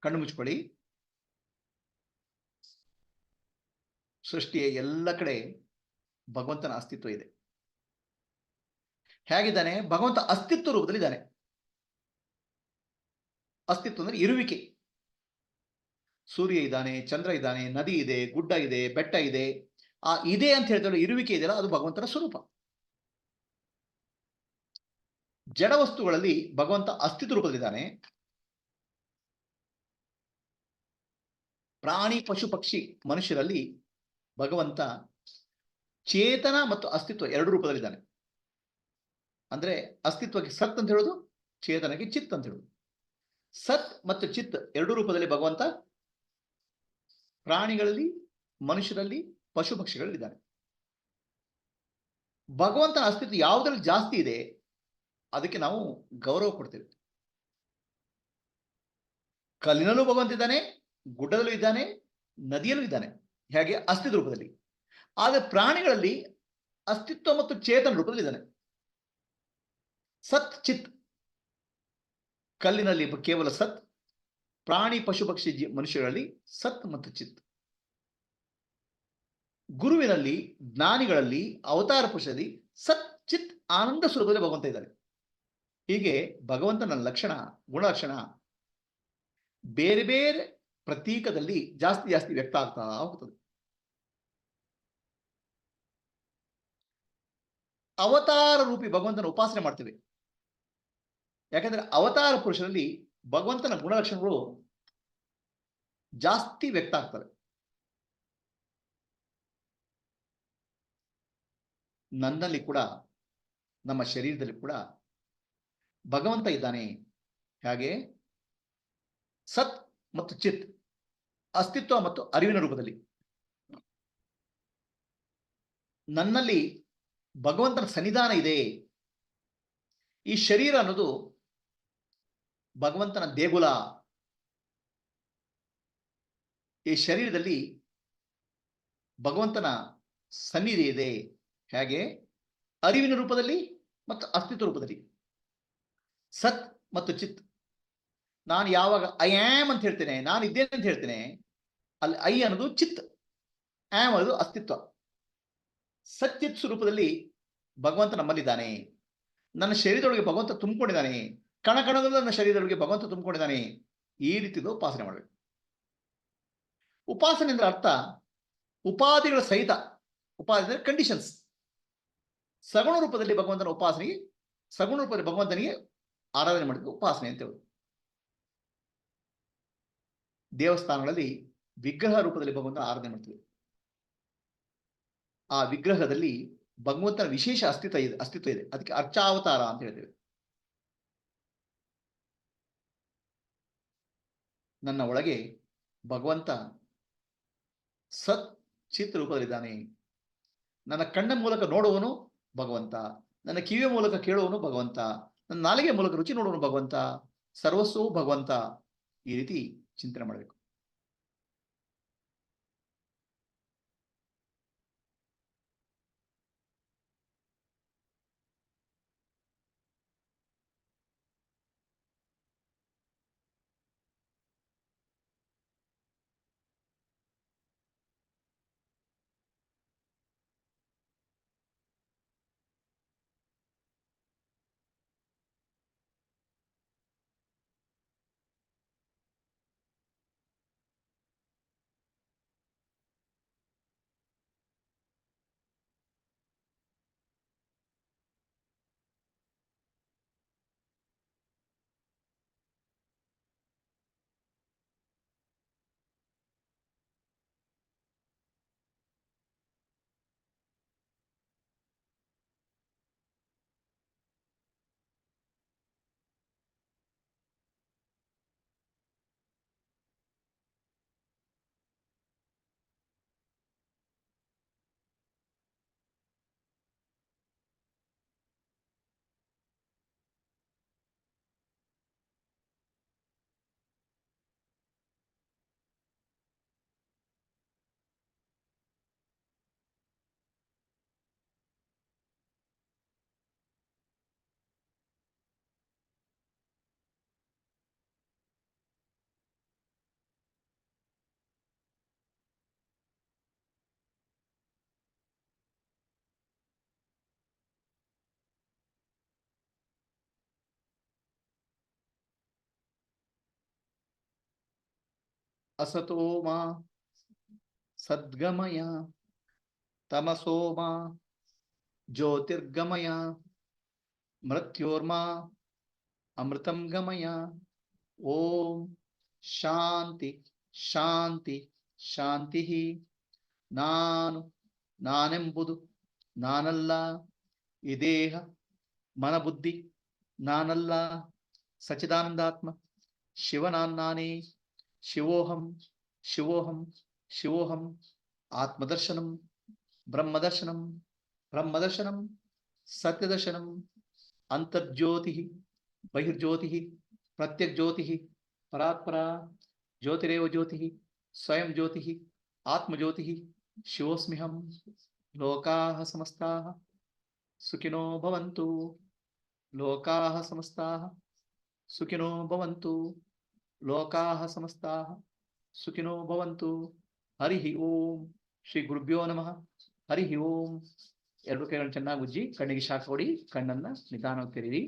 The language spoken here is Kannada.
ಕಣ್ಣು ಮುಚ್ಕೊಳ್ಳಿ. ಸೃಷ್ಟಿಯ ಎಲ್ಲ ಕಡೆ ಭಗವಂತನ ಅಸ್ತಿತ್ವ ಇದೆ. ಹೇಗಿದ್ದಾನೆ? ಭಗವಂತ ಅಸ್ತಿತ್ವ ರೂಪದಲ್ಲಿದ್ದಾನೆ. ಅಸ್ತಿತ್ವ ಅಂದ್ರೆ ಇರುವಿಕೆ. ಸೂರ್ಯ ಇದ್ದಾನೆ, ಚಂದ್ರ ಇದ್ದಾನೆ, ನದಿ ಇದೆ, ಗುಡ್ಡ ಇದೆ, ಬೆಟ್ಟ ಇದೆ. ಆ ಇದೆ ಅಂತ ಹೇಳ್ತಾರೆ ಇರುವಿಕೆ ಇದೆಯಲ್ಲ, ಅದು ಭಗವಂತನ ಸ್ವರೂಪ. ಜಡ ವಸ್ತುಗಳಲ್ಲಿ ಭಗವಂತ ಅಸ್ತಿತ್ವ ರೂಪದಲ್ಲಿದ್ದಾನೆ. ಪ್ರಾಣಿ ಪಶು ಪಕ್ಷಿ ಮನುಷ್ಯರಲ್ಲಿ ಭಗವಂತ ಚೇತನ ಮತ್ತು ಅಸ್ತಿತ್ವ ಎರಡು ರೂಪದಲ್ಲಿದ್ದಾನೆ. ಅಂದ್ರೆ ಅಸ್ತಿತ್ವಕ್ಕೆ ಸತ್ ಅಂತ ಹೇಳೋದು, ಚೇತನಕ್ಕೆ ಚಿತ್ ಅಂತ ಹೇಳೋದು. ಸತ್ ಮತ್ತು ಚಿತ್ ಎರಡು ರೂಪದಲ್ಲಿ ಭಗವಂತ ಪ್ರಾಣಿಗಳಲ್ಲಿ, ಮನುಷ್ಯರಲ್ಲಿ, ಪಶು ಪಕ್ಷಿಗಳಲ್ಲಿದ್ದಾನೆ ಭಗವಂತನ ಅಸ್ತಿತ್ವ ಯಾವುದರಲ್ಲಿ ಜಾಸ್ತಿ ಇದೆ, ಅದಕ್ಕೆ ನಾವು ಗೌರವ ಕೊಡ್ತೇವೆ. ಕಲ್ಲಿನಲ್ಲೂ ಭಗವಂತ ಇದ್ದಾನೆ ಗುಡ್ಡದಲ್ಲೂ ಇದ್ದಾನೆ, ನದಿಯಲ್ಲೂ ಇದ್ದಾನೆ, ಹೇಗೆ ಅಸ್ತಿತ್ವ ರೂಪದಲ್ಲಿ. ಆದರೆ ಪ್ರಾಣಿಗಳಲ್ಲಿ ಅಸ್ತಿತ್ವ ಮತ್ತು ಚೇತನ ರೂಪದಲ್ಲಿ ಇದ್ದಾನೆ. ಸತ್ ಚಿತ್. ಕಲ್ಲಿನಲ್ಲಿ ಕೇವಲ ಸತ್, ಪ್ರಾಣಿ, ಪಶು, ಪಕ್ಷಿ ಮನುಷ್ಯರಲ್ಲಿ ಸತ್ ಮತ್ತು ಚಿತ್. ಗುರುವಿನಲ್ಲಿ, ಜ್ಞಾನಿಗಳಲ್ಲಿ, ಅವತಾರ ಪುರುಷದಲ್ಲಿ ಸತ್, ಚಿತ್, ಆನಂದ ಸ್ವರೂಪದಲ್ಲಿ ಭಗವಂತ ಇದ್ದಾರೆ ಹೀಗೆ ಭಗವಂತನ ಲಕ್ಷಣ, ಗುಣಲಕ್ಷಣ ಬೇರೆ ಬೇರೆ ಪ್ರತೀಕದಲ್ಲಿ ಜಾಸ್ತಿ ಜಾಸ್ತಿ ವ್ಯಕ್ತ ಆಗ್ತಾ ಹೋಗ್ತದೆ. ಅವತಾರ ರೂಪಿ ಭಗವಂತನ ಉಪಾಸನೆ ಮಾಡ್ತೇವೆ. ಯಾಕಂದ್ರೆ ಅವತಾರ ಪುರುಷರಲ್ಲಿ ಭಗವಂತನ ಗುಣಲಕ್ಷಣಗಳು ಜಾಸ್ತಿ ವ್ಯಕ್ತ ಆಗ್ತವೆ. ನನ್ನಲ್ಲಿ ಕೂಡ, ನಮ್ಮ ಶರೀರದಲ್ಲಿ ಕೂಡ ಭಗವಂತ ಇದ್ದಾನೆ. ಹಾಗೆ ಸತ್ ಮತ್ತು ಚಿತ್. ಅಸ್ತಿತ್ವ ಮತ್ತು ಅರಿವಿನ ರೂಪದಲ್ಲಿ. ನನ್ನಲ್ಲಿ ಭಗವಂತನ ಸನ್ನಿಧಾನ ಇದೆ. ಈ ಶರೀರ ಅನ್ನೋದು ಭಗವಂತನ ದೇಗುಲ. ಈ ಶರೀರದಲ್ಲಿ ಭಗವಂತನ ಸನ್ನಿಧಿ ಇದೆ. ಹೇಗೆ? ಅರಿವಿನ ರೂಪದಲ್ಲಿ ಮತ್ತು ಅಸ್ತಿತ್ವ ರೂಪದಲ್ಲಿ. ಸತ್ ಮತ್ತು ಚಿತ್. ನಾನು ಯಾವಾಗ ಐ ಆಮ್ ಅಂತ ಹೇಳ್ತೇನೆ, ನಾನು ಇದ್ದೇನೆ ಅಂತ ಹೇಳ್ತೇನೆ, ಅಲ್ಲಿ ಐ ಅನ್ನೋದು ಚಿತ್ ಆಮ್ ಅನ್ನೋದು ಅಸ್ತಿತ್ವ. ಸಚ್ಚಿತ್ ಸ್ವರೂಪದಲ್ಲಿ ಭಗವಂತ ನಮ್ಮಲ್ಲಿದ್ದಾನೆ. ನನ್ನ ಶರೀರದೊಳಗೆ ಭಗವಂತ ತುಂಬಿಕೊಂಡಿದ್ದಾನೆ. ಕಣ ಕಣದಲ್ಲಿ ನನ್ನ ಶರೀರದೊಳಗೆ ಭಗವಂತ ತುಂಬಿಕೊಂಡಿದ್ದಾನೆ. ಈ ರೀತಿದು ಉಪಾಸನೆ ಮಾಡಬೇಕು. ಉಪಾಸನೆ ಅಂದ್ರೆ ಅರ್ಥ, ಉಪಾಧಿಗಳ ಸಹಿತ, ಉಪಾಧಿ ಅಂದ್ರೆ ಕಂಡೀಷನ್ಸ್ ಸಗುಣ ರೂಪದಲ್ಲಿ ಭಗವಂತನ ಉಪಾಸನೆಗೆ, ಸಗುಣ ರೂಪದಲ್ಲಿ ಭಗವಂತನಿಗೆ ಆರಾಧನೆ ಮಾಡಿದ್ದು ಉಪಾಸನೆ ಅಂತ ಹೇಳುದು ದೇವಸ್ಥಾನಗಳಲ್ಲಿ ವಿಗ್ರಹ ರೂಪದಲ್ಲಿ ಭಗವಂತನ ಆರಾಧನೆ ಮಾಡ್ತೀವಿ. ಆ ವಿಗ್ರಹದಲ್ಲಿ ಭಗವಂತನ ವಿಶೇಷ ಅಸ್ತಿತ್ವ ಇದೆ ಅಸ್ತಿತ್ವ ಇದೆ. ಅದಕ್ಕೆ ಅರ್ಚಾವತಾರ ಅಂತ ಹೇಳ್ತೇವೆ. ನನ್ನ ಒಳಗೆ ಭಗವಂತ ಸತ್ ಚಿತ್ ರೂಪದಲ್ಲಿದ್ದಾನೆ. ನನ್ನ ಕಣ್ಣ ಮೂಲಕ ನೋಡುವನು ಭಗವಂತ. ನನ್ನ ಕಿವಿಯ ಮೂಲಕ ಕೇಳುವನು ಭಗವಂತ. ನನ್ನ ನಾಲಿಗೆ ಮೂಲಕ ರುಚಿ ನೋಡುವನು ಭಗವಂತ. ಸರ್ವಸ್ವವು ಭಗವಂತ. ಈ ರೀತಿ ಚಿಂತನೆ ಅಸತೋ ಮಾ ಸದ್ಗಮಯ ತಮಸೋ ಮಾ ಜ್ಯೋತಿರ್ಗಮಯ ಮೃತ್ಯೋರ್ಮಾ ಅಮೃತಂ ಗಮಯ ಓಂ ಶಾಂತಿ ಶಾಂತಿ ಶಾಂತಿ ನಾನು ನಾನೆಂಬುದು ನಾನಲ್ಲ ಈ ದೇಹ ಮನಬುದ್ಧಿ ನಾನಲ್ಲ ಸಚಿದಾನಂದಾತ್ಮ ಶಿವನಾನ್ನಾನೇ शिवोहम शिवोहम शिवोहम आत्मदर्शन, ब्रह्मदर्शन ब्रह्मदर्शन, सत्यदर्शन अंतर्ज्योति बहिर्ज्योति प्रत्यक ज्योति परात्परा, ज्योतिरव ज्योति, स्वयं ज्योति, आत्मज्योति शिवस्मी हम लोका समस्ता, सुखिनो भवन्तु, लोका समस्ता, सुखिनो भवन्तु। ಲೋಕಾಃ ಸಮಸ್ತಾ ಸುಖಿನೋ ಭವಂತು ಹರಿ ಓಂ, ಶ್ರೀ ಗುರುಭ್ಯೋ ನಮಃ ಹರಿ ಓಂ. ಎರಡು ಕೈಗಳನ್ನು ಚೆನ್ನಾಗಿ ಉಜ್ಜಿ ಕಣ್ಣಿಗೆ ಶಾಖ ಕೊಡಿ ಕಣ್ಣನ್ನ ನಿಧಾನವಾಗಿ ತೆರೀರಿ.